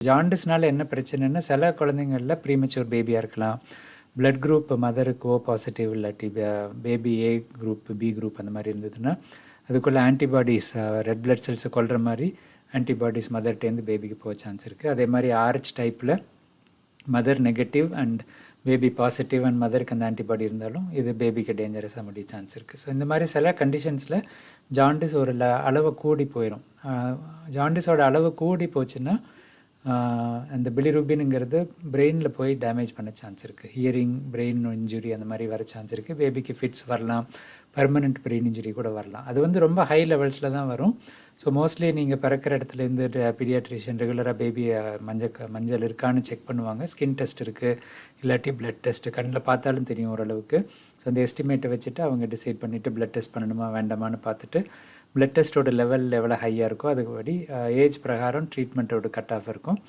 ஜாண்டிஸ்னால என்ன பிரச்சனைன்னா சில குழந்தைங்களில் ப்ரீமெச்சூர் பேபியாக இருக்கலாம். பிளட் குரூப் மதருக்கு ஓ பாசிட்டிவ் இல்லாட்டி baby A group B group அந்த மாதிரி இருந்ததுன்னா அதுக்குள்ளே ஆன்டிபாடிஸ் ரெட் பிளட் செல்ஸை கொள்கிற மாதிரி ஆன்டிபாடிஸ் மதர்கிட்டேருந்து பேபிக்கு போக சான்ஸ் இருக்குது அதே மாதிரி ஆர்ச் டைப்பில் mother negative and baby positive and மதருக்கு அந்த ஆன்டிபாடி இருந்தாலும் இது பேபிக்கு டேஞ்சரஸாக முடிய சான்ஸ் இருக்குது ஸோ இந்த மாதிரி சில கண்டிஷன்ஸில் ஜாண்டிஸ் ஒரு ல அளவு கூடி போயிடும் ஜாண்டிஸோட அளவு கூடி போச்சுன்னா அந்த பிலிருபினுங்கிறது பிரெயினில் போய் டேமேஜ் பண்ண சான்ஸ் இருக்குது ஹியரிங் பிரெயின் இன்ஜுரி அந்த மாதிரி வர சான்ஸ் இருக்குது பேபிக்கு ஃபிட்ஸ் வரலாம். பர்மனெண்ட் பிரெயின் இன்ஜுரி கூட வரலாம். அது வந்து ரொம்ப ஹை லெவல்ஸில் தான் வரும். ஸோ மோஸ்ட்லி நீங்கள் பிறக்கிற இடத்துலேருந்து பீடியாட்ரிஷியன் ரெகுலராக பேபி மஞ்சள் மஞ்சள் இருக்கான்னு செக் பண்ணுவாங்க. ஸ்கின் டெஸ்ட் இருக்குது இல்லாட்டி பிளட் டெஸ்ட்டு கண்ணில் பார்த்தாலும் தெரியும் ஓரளவுக்கு. ஸோ அந்த எஸ்டிமேட்டை வச்சுட்டு அவங்க டிசைட் பண்ணிவிட்டு பிளட் டெஸ்ட் பண்ணணுமா வேண்டாமான்னு பார்த்துட்டு பிளட் டெஸ்ட்டோட லெவல் எவ்வளோ ஹையாக இருக்கோ அதுபடி ஏஜ் பிரகாரம் ட்ரீட்மெண்ட்டோட கட் ஆஃப் இருக்கும்.